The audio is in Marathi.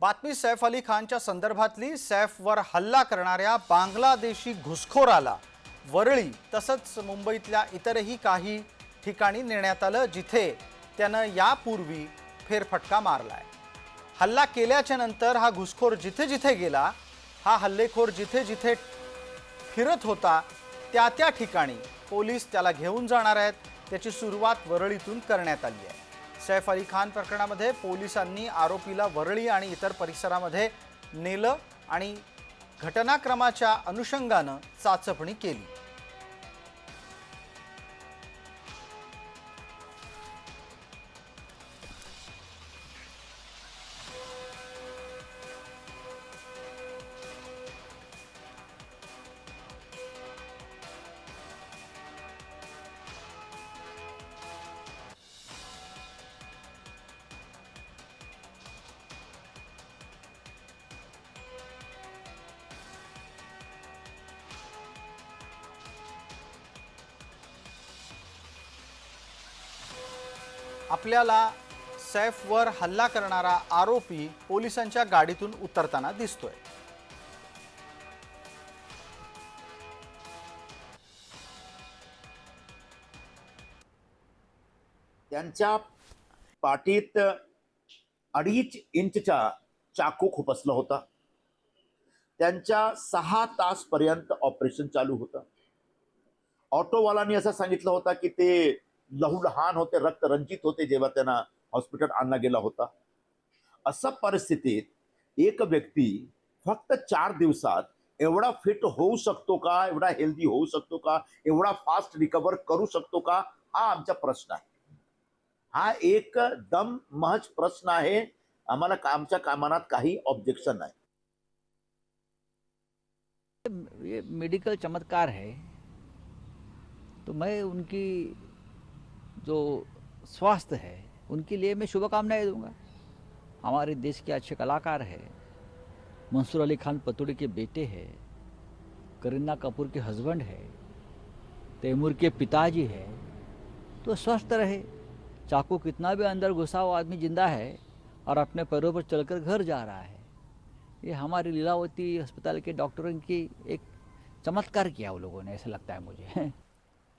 बातमी सैफ अली खानच्या संदर्भातली सैफवर हल्ला करणाऱ्या बांगलादेशी घुसखोराला वरळी तसंच मुंबईतल्या इतरही काही ठिकाणी नेण्यात आलं जिथे त्यानं यापूर्वी फेरफटका मारलाय. हल्ला केल्याच्यानंतर हा घुसखोर जिथे जिथे गेला हा हल्लेखोर जिथे जिथे फिरत होता त्या त्या ठिकाणी पोलीस त्याला घेऊन जाणार आहेत. त्याची सुरुवात वरळीतून करण्यात आली आहे. सैफ अली खान प्रकरणामध्ये पोलिसांनी आरोपीला वरळी आणि इतर परिसरामध्ये नेलं आणि घटनाक्रमाच्या अनुषंगानं चाचपणी केली. आपल्याला सैफवर हल्ला करणारा आरोपी पोलिसांच्या गाडीतून उतरताना दिसतोय. त्यांच्या पाठीत अडीच इंचचा चाकू खुपसला होता. त्यांच्या सहा तासपर्यंत ऑपरेशन चालू होतं. ऑटोवालांनी असं सांगितलं होतं की ते लहान होते रक्त रंजित होते जेव्हा त्यांना हॉस्पिटल आणला गेला होता. अशा परिस्थितीत एक व्यक्ती फक्त चार दिवसात एवढा फिट होऊ शकतो का? एवढा हेल्दी होऊ शकतो का? एवढा फास्ट रिकवर करू शकतो का? हा आमचा प्रश्न आहे. हा एक दम महज प्रश्न आहे. आम्हाला आमच्या कामानात काही ऑब्जेक्शन नाही. मेडिकल चमत्कार है तो मैं उनकी जो स्वास्थ्य है, उनके लिए मैं शुभकामनाएँ दूँगा। हमारे देश के अच्छे कलाकार हैं, मंसूर अली खान पतौड़ी के बेटे हैं, करीना कपूर के हस्बैंड है, तैमूर के पिताजी है। तो स्वस्थ रहे। चाकू कितना भी अंदर घुसा वो आदमी ज़िंदा है और अपने पैरों पर चलकर घर जा रहा है। ये हमारी लीलावती अस्पताल के डॉक्टरों की एक चमत्कार किया वो लोगों ने, ऐसा लगता है मुझे।